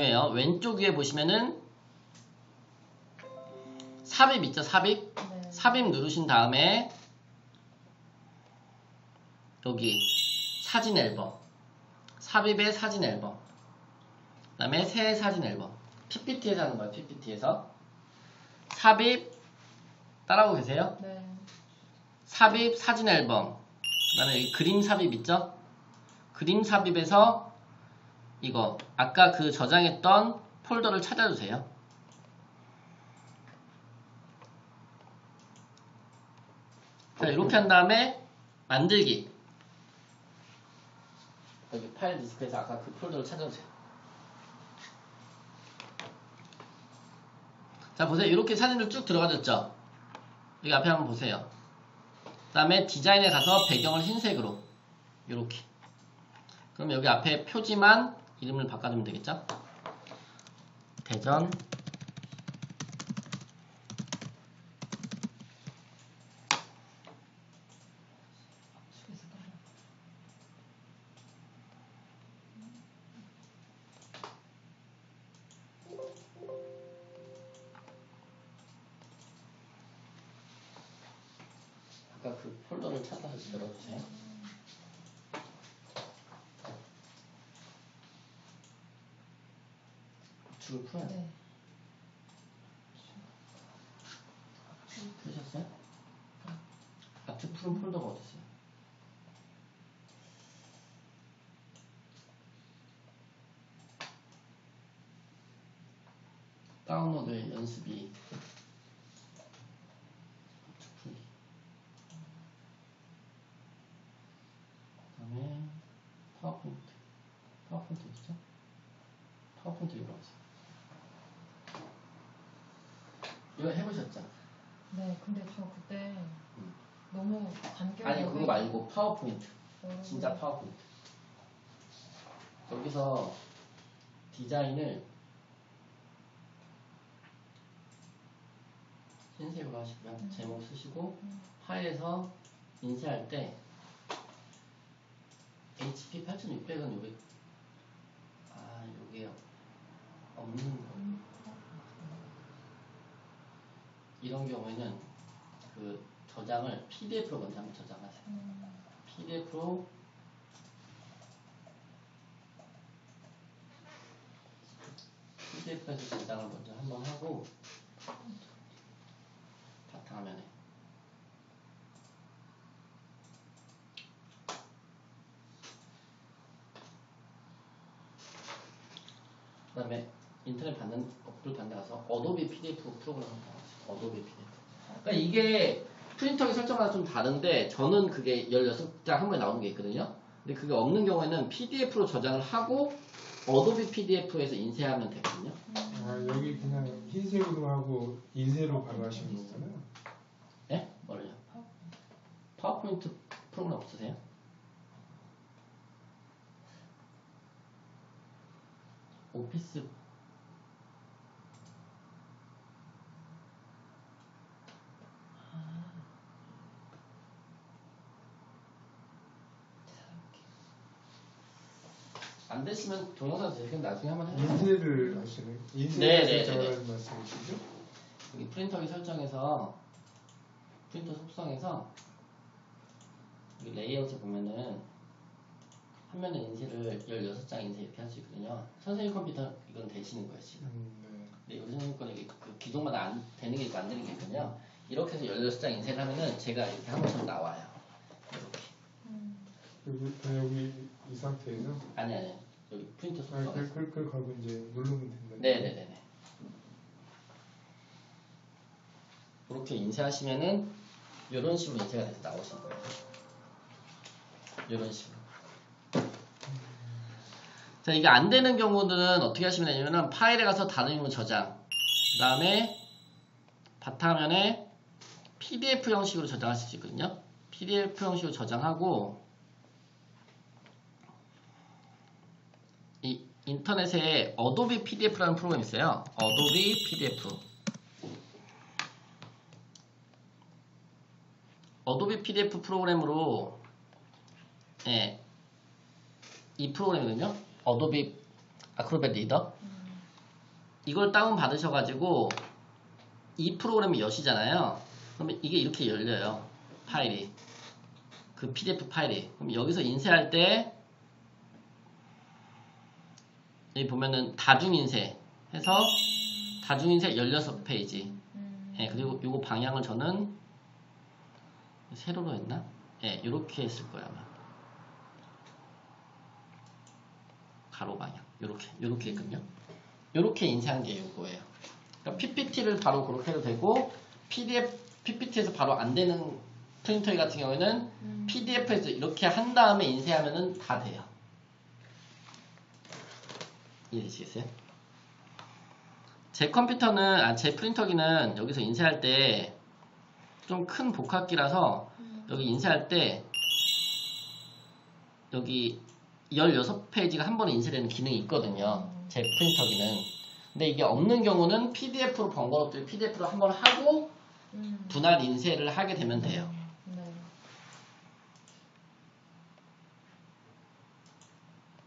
예요. 왼쪽 위에 보시면은 삽입 있죠, 삽입? 네. 삽입 누르신 다음에 여기 사진 앨범 삽입의 사진 앨범 그 다음에 새 사진 앨범 PPT에서 하는 거예요 PPT에서 삽입 따라오고 계세요? 네. 삽입 사진 앨범 그 다음에 그림 삽입 있죠? 그림 삽입에서 이거 아까 그 저장했던 폴더를 찾아주세요. 자 이렇게 한 다음에 만들기. 여기 파일 디스크에서 아까 그 폴더를 찾아주세요. 자 보세요. 이렇게 사진들 쭉 들어가졌죠? 여기 앞에 한번 보세요. 그 다음에 디자인에 가서 배경을 흰색으로. 이렇게. 그럼 여기 앞에 표지만 이름을 바꿔주면 되겠죠? 대전. 아까 그 폴더를 찾아서 열어주세요 줄을 풀어야 돼 네. 풀으셨어요? 아트 푸른 폴더가 어디 있어요? 다운로드의 연습이 아트 풀기 그다음에 파워포인트 파워포인트 어디죠? 파워포인트 이거 어디요 이거 해보셨죠? 네. 근데 저 그때 음. 간결하게 아니 그거 말고 파워포인트 어, 진짜 파워포인트 여기서 디자인을 흰색으로 하시고요 음. 제목 쓰시고 음. 파일에서 인쇄할 때 HP 8600은 요게 아 요게 없는 거 음. 이런 경우에는 그 저장을 PDF로 먼저 한번 저장하세요 음. PDF로 PDF에서 저장을 먼저 한번 하고 바탕화면에 그 다음에 인터넷 받는 어플 받는 데 가서 어도비 PDF 프로그램을 나왔어요 어도비 PDF 그러니까 이게 프린터기 설정마다 좀 다른데 저는 그게 16장 한 번에 나오는 게 있거든요. 근데 그게 없는 경우에는 PDF로 저장을 하고 어도비 PDF에서 인쇄하면 되거든요. 아, 여기 그냥 흰색으로 하고 인쇄로 바로 하시면 되잖아요. 예? 뭐를요? 파워포인트 프로그램 없으세요? 오피스 안 되시면 동영상 제가 나중에 한번 해요. 인쇄를 하시는 네, 네, 인쇄를 네, 말씀이시죠? 여기 프린터기 설정해서 프린터 속성에서 여기 레이아웃에 보면은 화면에 인쇄를 16장 인쇄 이렇게 할 수 있거든요. 선생님 컴퓨터 이건 되시는 거예요 지금. 음, 네. 근데 우리 선생님 거는 이게 그 기종마다 안 되는 게 있고 안 되는 게 있거든요. 이렇게 해서 16장 인쇄를 하면은 제가 이렇게 한 것처럼 나와요. 이렇게. 음. 여기 아, 여기 이 상태에서 아니 아니 여기 프린터 아, 속성에서. 그, 그, 그 가고 이제 누르면 된다. 네네네네. 이렇게 인쇄하시면은 이런 식으로 인쇄가 돼서 나오시는 거예요. 이런 식으로. 자, 이게 안 되는 경우들은 어떻게 하시면 되냐면은 파일에 가서 다른 이름 저장. 그 다음에 바탕화면에 PDF 형식으로 저장하실 수 있거든요. PDF 형식으로 저장하고 이 인터넷에 어도비 PDF라는 프로그램이 있어요. 어도비 PDF. 어도비 PDF 프로그램으로 예, 이 프로그램이거든요. 어도비 아크로벳 리더. 음. 이걸 다운 받으셔가지고 이 프로그램이 여시잖아요. 그러면 이게 이렇게 열려요. 파일이. 그 PDF 파일이. 그럼 여기서 인쇄할 때 여기 보면은 다중인쇄 해서 다중인쇄 16페이지. 음. 예, 그리고 요거 방향을 저는 세로로 했나? 예, 요렇게 했을 거야, 아마. 가로 방향. 요렇게, 요렇게 했거든요. 요렇게 인쇄한 게 요거예요. 그러니까 PPT를 바로 그렇게 해도 되고, PDF, PPT에서 바로 안 되는 프린터 같은 경우에는 음. PDF에서 이렇게 한 다음에 인쇄하면은 다 돼요. 이해되시겠어요? 제 컴퓨터는, 아, 제 프린터기는 여기서 인쇄할 때 좀 큰 복합기라서 음. 여기 인쇄할 때 여기 16페이지가 한 번에 인쇄되는 기능이 있거든요. 제 프린터기는. 근데 이게 없는 경우는 PDF로 번거롭게 PDF로 한 번 하고 음. 분할 인쇄를 하게 되면 돼요.